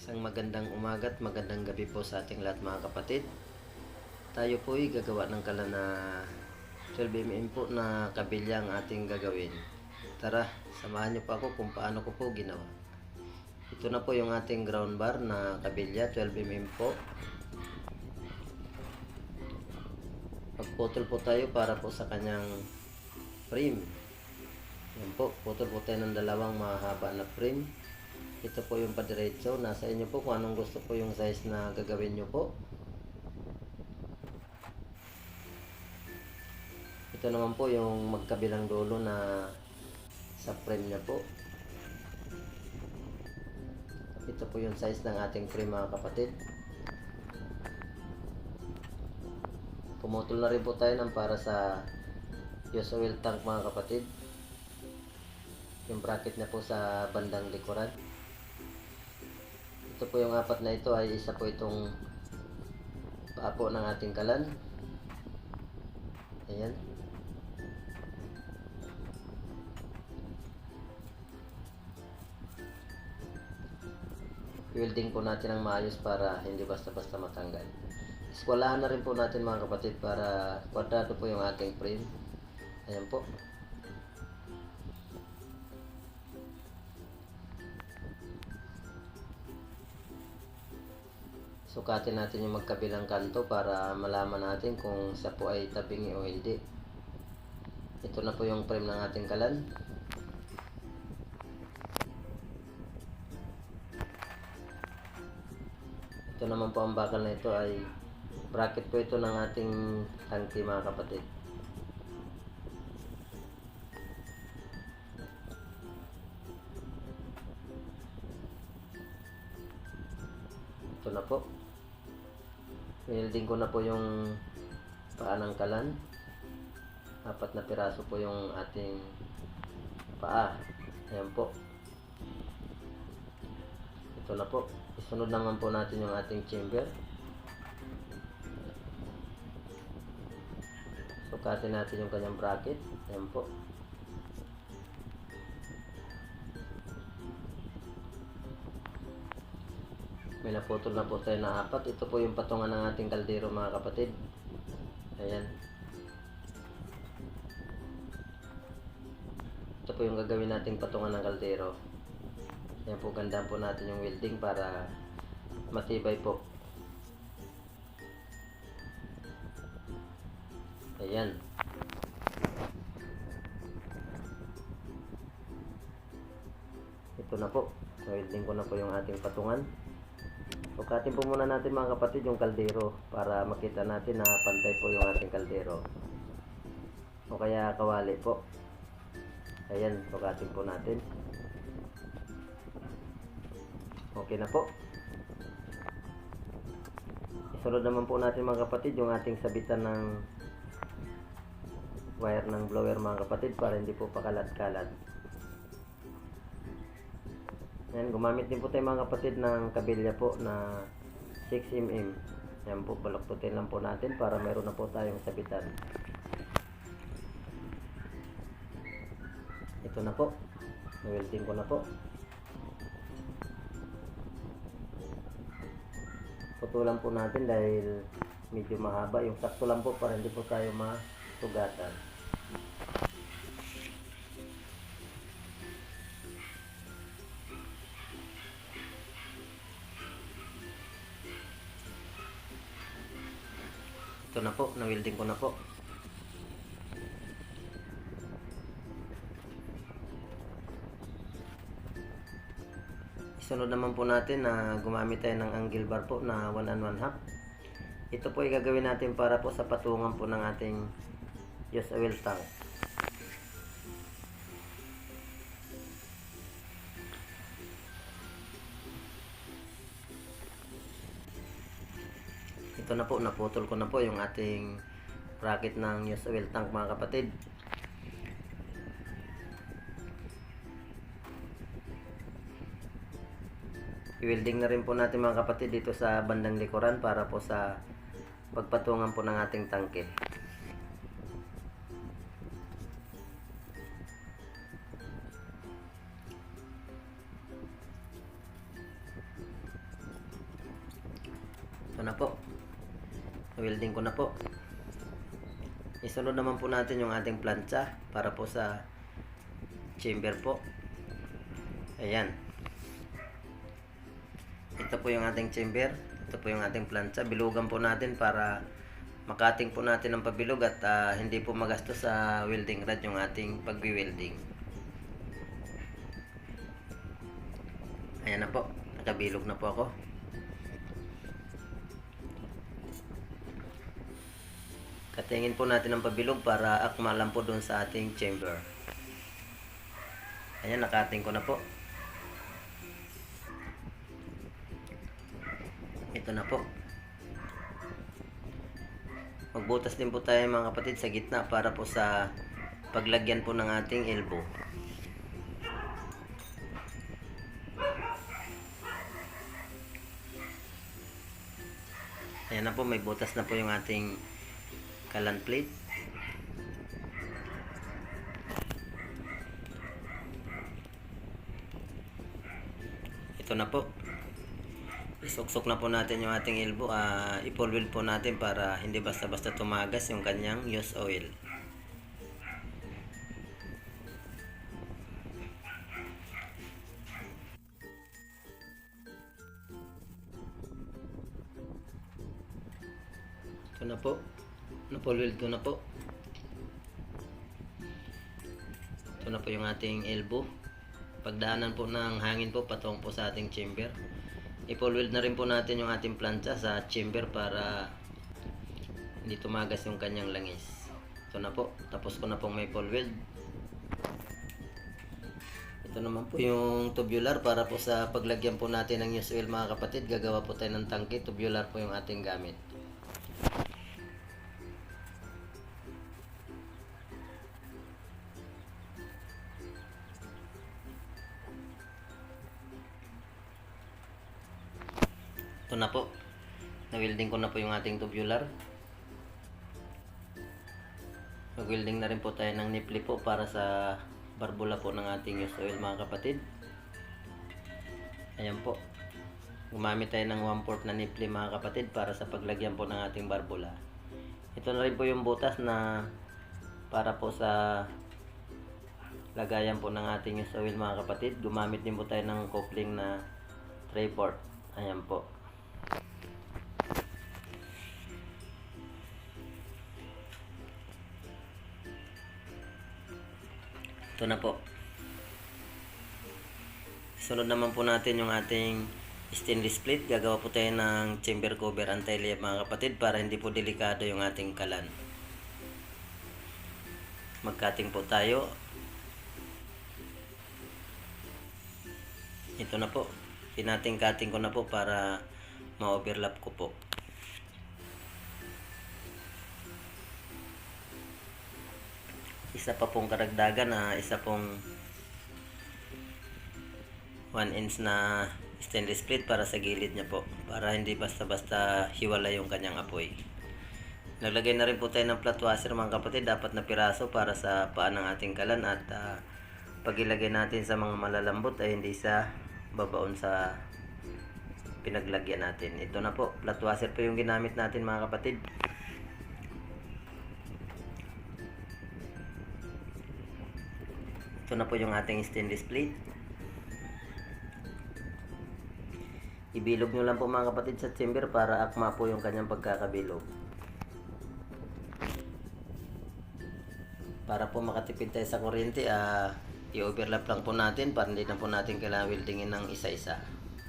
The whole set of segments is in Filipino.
Isang magandang umaga at magandang gabi po sa ating lahat mga kapatid. Tayo po ay gagawa ng kala na 12mm po na kabilya ang ating gagawin. Tara, samahan niyo po ako kung paano ko po ginawa. Ito na po yung ating ground bar na kabilya, 12mm po. Magputol po tayo para po sa kanyang frame. Yan po, putol po tayo ng dalawang mahaba na frame. Ito po yung padiretso. Nasa inyo po kung anong gusto po yung size na gagawin nyo po. Ito naman po yung magkabilang dulo na sa frame niya po. Ito po yung size ng ating frame mga kapatid. Pumutol na rin po tayo ng para sa use oil tank mga kapatid. Yung bracket niya po sa bandang likuran. Ito po yung apat na ito ay isa po itong paa po ng ating kalan. Ayan. Welding po natin ang maayos para hindi basta-basta matanggal. Eskwalahan na rin po natin mga kapatid para kwadrado po yung ating frame. Ayan po. Sukatin natin yung magkabilang kanto para malaman natin kung siya po ay tabingi o hindi. Ito na po yung frame ng ating kalan. Ito naman po ang bakal na ito ay bracket po ito ng ating tangki mga kapatid. Ito na po. Welding ko na po yung paa ng kalan. Apat na piraso po yung ating paa. Ayan po. Ito na po. Isunod naman po natin yung ating chamber. Sukatin natin yung kanyang bracket. Ayan po. May naputol na po tayo na apat. Ito po yung patungan ng ating kaldero mga kapatid. Ayan. Ito po yung gagawin nating patungan ng kaldero. Ayan po, ganda po natin yung welding para matibay po. Ayan. Ito na po. Welding ko na po yung ating patungan. Sukatin po muna natin mga kapatid yung kaldero para makita natin na pantay po yung ating kaldero. O kaya kawali po. Ayan, sukatin po natin. Okay na po. Isunod naman po natin mga kapatid yung ating sabitan ng wire ng blower mga kapatid para hindi po pakalat-kalat. Yan, gumamit din po tayo mga kapatid ng kabilya po na 6mm. Yan po, balaktutin lang po natin para meron na po tayong sabitan. Ito na po. Welding ko na po. Putulan po natin dahil medyo mahaba. Yung sakto lang po para hindi po tayo masugatan. Ko na po. Isunod naman po natin na gumamit tayo ng angle bar po na 1 and 1 half. Ito po ay gagawin natin para po sa patungan po ng ating use oil tank. Ito na po, naputol ko na po yung ating bracket ng use oil tank mga kapatid. I-welding na rin po natin mga kapatid dito sa bandang likuran para po sa pagpatungan po ng ating tangke. Ito na po. Welding ko na po. Isunod naman po natin yung ating plancha para po sa chamber po. Ayan. Ito po yung ating chamber. Ito po yung ating plancha. Bilugan po natin para makating po natin ang pabilog at ah, hindi po magastos sa welding rod yung ating pagbi-welding. Ayan na po. Nakabilog na po ako. Katingin po natin ang pabilog para akma lang po doon sa ating chamber. Ayan, nakating ko na po. Ito na po. Magbutas din po tayo mga kapatid sa gitna para po sa paglagyan po ng ating elbow. Ayan na po, may butas na po yung ating kalan plate. Ito na po. Isuksok na po natin yung ating elbow. ah ipolwil po natin para hindi basta-basta tumagas yung kanyang use oil. Napolwil ko na po. Ito na po yung ating elbow. Pagdaanan po ng hangin po patong po sa ating chamber. Ipolweld na rin po natin yung ating plancha sa chamber para hindi tumagas yung kanyang langis. Ito na po. Tapos ko na pong may polweld. Ito naman po yung tubular para po sa paglagyan po natin ng use oil mga kapatid. Gagawa po tayo ng tangke. Tubular po yung ating gamit. Na-welding ko na po yung ating tubular. Mag-welding na rin po tayo ng nipli po para sa barbula po ng ating use oil mga kapatid. Ayan po. Gumamit tayo ng 1/4 na nipli mga kapatid para sa paglagyan po ng ating barbula. Ito na rin po yung butas na para po sa lagayan po ng ating use oil mga kapatid. Gumamit din po tayo ng coupling na 3/4. Ayan po. Ito na po. Sunod naman po natin yung ating stainless plate. Gagawa po tayo ng chamber cover anti-layup mga kapatid para hindi po delikado yung ating kalan. Magkating po tayo. Ito na po. Tinating-kating ko na po para ma-overlap ko po. Isa pa pong karagdagan na isa pong 1 inch na stainless plate para sa gilid niya po para hindi basta-basta hiwala yung kanyang apoy. Naglagay na rin po tayo ng flat washer mga kapatid. Dapat na piraso para sa paan ng ating kalan at ah, pag natin sa mga malalambot ay hindi sa babaon sa pinaglagyan natin. Ito na po flat washer po yung ginamit natin mga kapatid Ito na po yung ating stainless plate. Ibilog nyo lang po mga kapatid sa chamber para akma po yung kanyang pagkakabilog. Para po makatipid tayo sa kuryente, ah, i-overlap lang po natin para hindi na po natin kailangan weldingin ng isa-isa.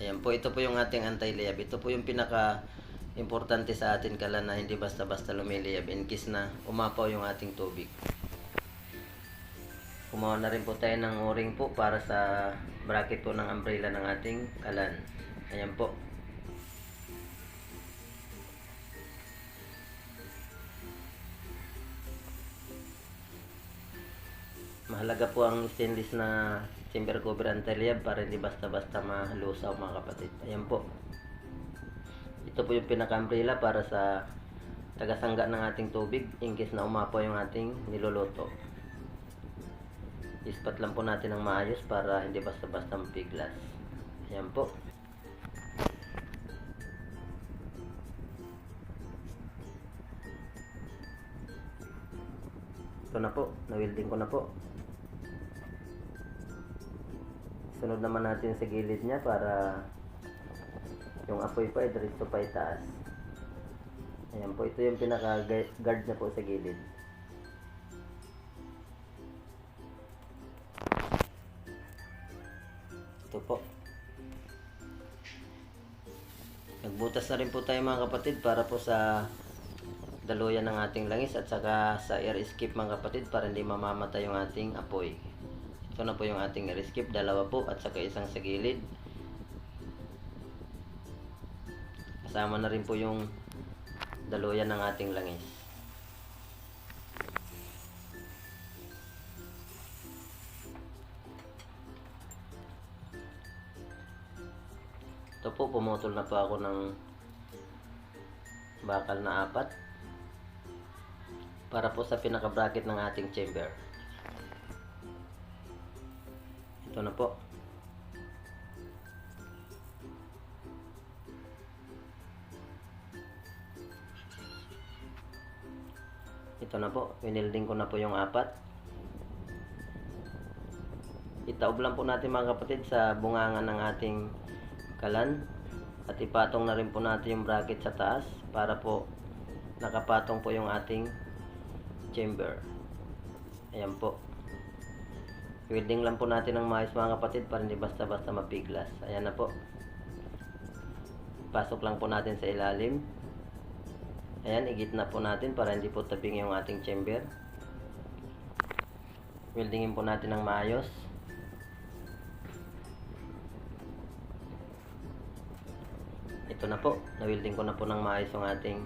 Ayan po, ito po yung ating anti-layab. Ito po yung pinaka importante sa atin kala na hindi basta-basta lumiliyab in case na umapaw yung ating tubig. Kumawa na rin po tayo ng o-ring po para sa bracket po ng umbrella ng ating kalan. Ayan po. Mahalaga po ang stainless na chamber cover anti-liab para hindi basta-basta malusaw mga kapatid. Ayan po. Ito po yung pinaka-umbrella para sa tagasangga ng ating tubig in case na umapaw yung ating niluluto ispat lang po natin ng maayos para hindi basta-basta mapiglas. Ayan po. Ito na po. Na-welding ko na po. Sunod naman natin sa gilid niya para yung apoy pa ay diretso pa itaas. Ayan po. Ito yung pinaka guard niya po sa gilid. Ito po. Nagbutas na rin po tayo mga kapatid para po sa daluyan ng ating langis at saka sa air escape mga kapatid para hindi mamamatay yung ating apoy. Ito na po yung ating air escape, dalawa po at saka isang sa gilid. Kasama na rin po yung daluyan ng ating langis. Ito po, pumutol na po ako ng bakal na apat para po sa pinaka-bracket ng ating chamber. Ito na po. Ito na po, winilding ko na po yung apat. Itaob lang po natin mga kapatid sa bungangan ng ating kalan at ipatong na rin po natin yung bracket sa taas para po nakapatong po yung ating chamber. Ayan po. Welding lang po natin ng maayos mga kapatid para hindi basta-basta mapiglas. Ayan na po. Pasok lang po natin sa ilalim. Ayan, igit na po natin para hindi po tabing yung ating chamber. Weldingin po natin ng maayos. Ito na po, na-welding ko na po ng maayos yung ating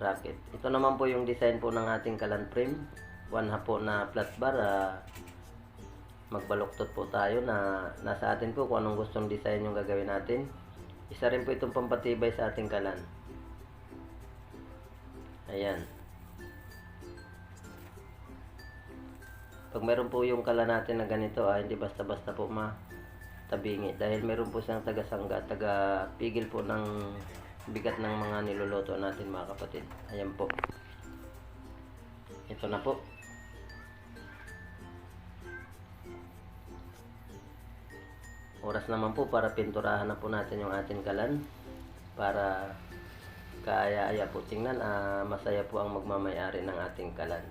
bracket. Ito naman po yung design po ng ating kalan frame. One half po na flat bar. ah, magbaluktot po tayo na nasa atin po kung anong gustong design yung gagawin natin. Isa rin po itong pampatibay sa ating kalan. Ayan. Pag meron po yung kala natin na ganito, ah, hindi basta-basta po matabingi. Dahil meron po siyang taga-sangga, taga-pigil po ng bigat ng mga niluluto natin mga kapatid. Ayan po. Ito na po. Oras naman po para pinturahan na po natin yung ating kalan para kaaya-aya po tingnan ah, masaya po ang magmamayari ng ating kalan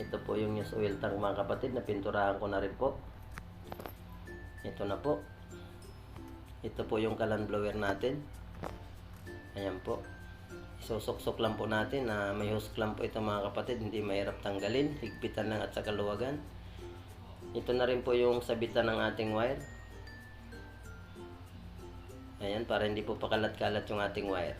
ito po yung news oil tank mga kapatid na pinturahan ko na rin po ito na po. Ito po yung kalan blower natin. Ayan po. Isusuksok lang po natin na may hose clamp po ito mga kapatid. Hindi mahirap tanggalin. Higpitan lang at sa kaluwagan ito na rin po yung sabitan ng ating wire. Ayan, para hindi po pakalat-kalat yung ating wire.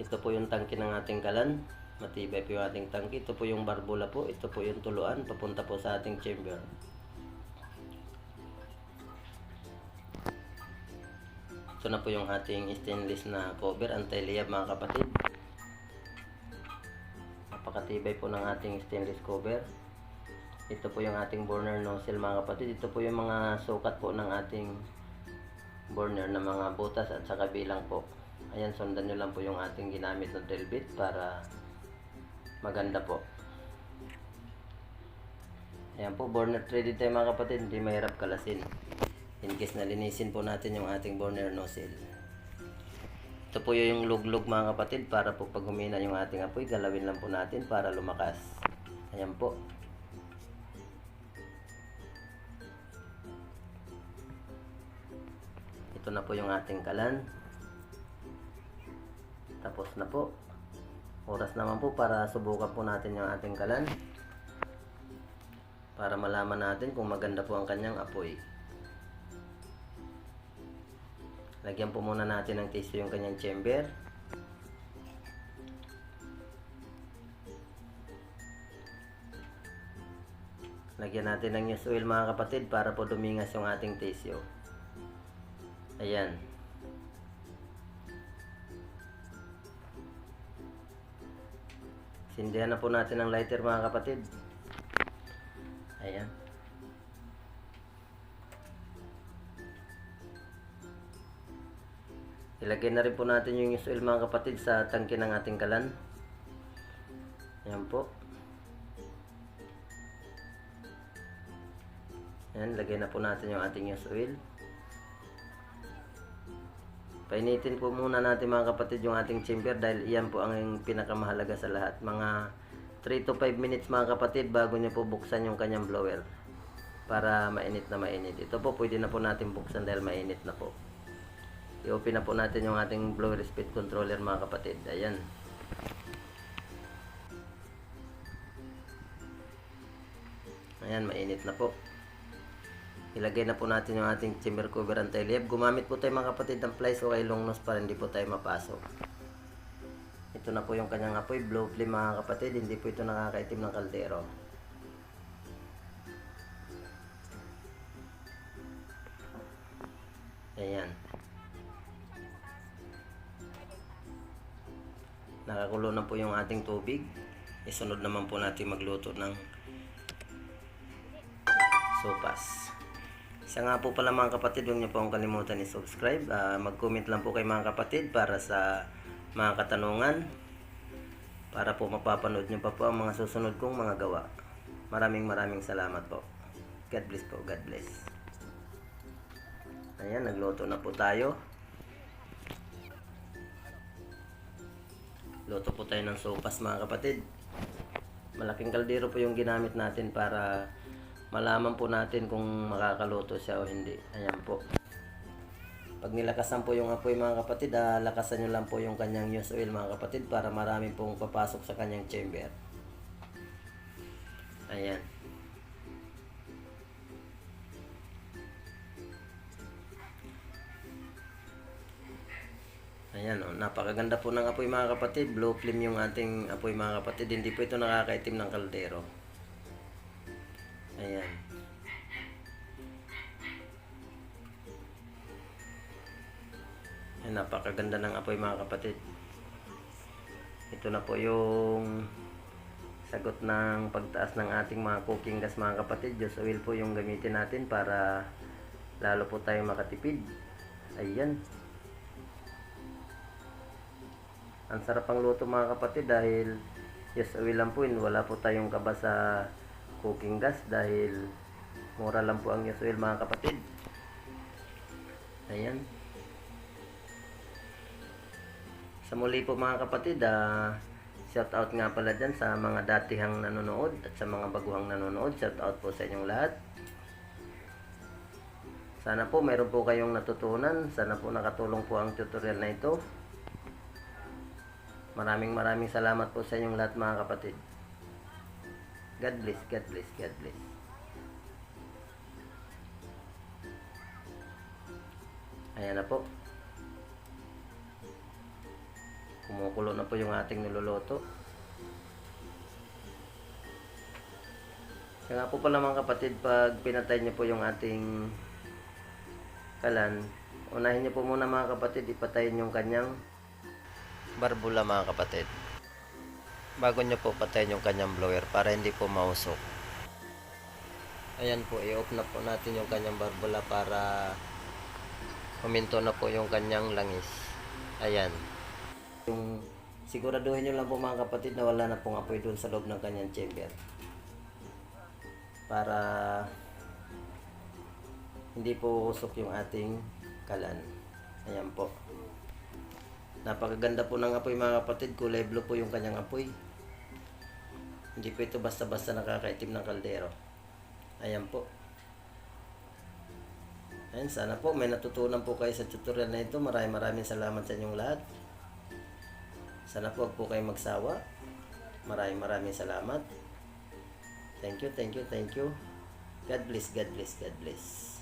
Ito po yung tangke ng ating kalan. Matibay po yung ating tangke. Ito po yung barbula po. Ito po yung tuluan. Papunta po sa ating chamber. Ito na po yung ating stainless na cover. Anti-liyab mga kapatid. Napakatibay po ng ating stainless cover. Ito po yung ating burner nozzle mga kapatid. Ito po yung mga sukat po ng ating burner na mga butas at sa kabilang po. Ayan, sundan nyo lang po yung ating ginamit na drill bit para maganda po. Ayan po, burner threaded tayo mga kapatid. Hindi mahirap kalasin. In case na linisin po natin yung ating burner nozzle. Ito po yung luglog mga kapatid para po pag humina yung ating apoy, galawin lang po natin para lumakas. Ayan po. Ito na po yung ating kalan. Tapos na po. Oras naman po para subukan po natin yung ating kalan. Para malaman natin kung maganda po ang kanyang apoy. Lagyan po muna natin ng tissue yung kanyang chamber. Lagyan natin ng news oil mga kapatid para po dumingas yung ating tissue. Ayan. Sindihan na po natin ang lighter mga kapatid. Ayan. Ilagay na rin po natin yung use oil mga kapatid sa tangke ng ating kalan. Ayan po. Ayan, lagay na po natin yung ating use oil. Painitin po muna natin mga kapatid yung ating chamber dahil iyan po ang pinakamahalaga sa lahat. Mga 3 to 5 minutes mga kapatid bago nyo po buksan yung kanyang blower para mainit na mainit. Ito po pwede na po natin buksan dahil mainit na po. I-open na po natin yung ating blower speed controller mga kapatid. Ayan. Ayan, mainit na po. Ilagay na po natin yung ating chamber cover anti-liab. Gumamit po tayo mga kapatid ng plies o kay long nose para hindi po tayo mapasok. Ito na po yung kanyang apoy. Blow flame mga kapatid. Hindi po ito nakakaitim ng kaldero. Ayan. Nakakulo na po yung ating tubig. Isunod naman po natin magluto ng sopas. Isa nga po pala mga kapatid, huwag niyo po akong kalimutan i-subscribe. Ah, mag-comment lang po kay mga kapatid para sa mga katanungan. Para po mapapanood niyo pa po ang mga susunod kong mga gawa. Maraming maraming salamat po. God bless po, God bless. Ayan, nagluto na po tayo. Luto po tayo ng sopas mga kapatid. Malaking kaldero po yung ginamit natin para malaman po natin kung makakaluto siya o hindi. Ayan po. Pag nilakasan po yung apoy mga kapatid, ah, lakasan nyo lang po yung kanyang use oil mga kapatid para marami pong papasok sa kanyang chamber. Ayan. Ayan o, napakaganda po ng apoy mga kapatid. Blue flame yung ating apoy mga kapatid. Hindi po ito nakakaitim ng kaldero. Ayan. Ayan, napakaganda ng apoy mga kapatid. Ito na po yung sagot ng pagtaas ng ating mga cooking gas mga kapatid. Diyos oil po yung gamitin natin para lalo po tayo makatipid. Ayan. Ang sarap ang luto mga kapatid dahil yes oil lang po yun. Wala po tayong kaba sa cooking gas dahil mura lang po ang yes oil mga kapatid. Ayan. Sa muli po mga kapatid, ah, shout out nga pala dyan sa mga datihang nanonood at sa mga baguhang nanonood. Shout out po sa inyong lahat. Sana po meron po kayong natutunan. Sana po nakatulong po ang tutorial na ito. Maraming maraming salamat po sa inyong lahat mga kapatid. God bless, God bless, God bless. Ayan na po. Kumukulo na po yung ating niluluto. Kaya po pala mga kapatid, pag pinatay niyo po yung ating kalan, unahin niyo po muna mga kapatid, ipatayin yung kanyang barbula mga kapatid. Bago niyo po patayin yung kanyang blower para hindi po mausok. Ayan po, i-off na po natin yung kanyang barbula para huminto na po yung kanyang langis. Ayan. Yung siguraduhin nyo lang po mga kapatid na wala na pong apoy doon sa loob ng kanyang chamber. Para hindi po usok yung ating kalan. Ayan po. Napakaganda po ng apoy mga kapatid. Kulay blue po yung kanyang apoy. Hindi po ito basta-basta nakakaitim ng kaldero. Ayan po. Ayan, sana po may natutunan po kayo sa tutorial na ito. Maraming maraming salamat sa inyong lahat. Sana po huwag po kayong magsawa. Maraming maraming salamat. Thank you, thank you, thank you. God bless, God bless, God bless.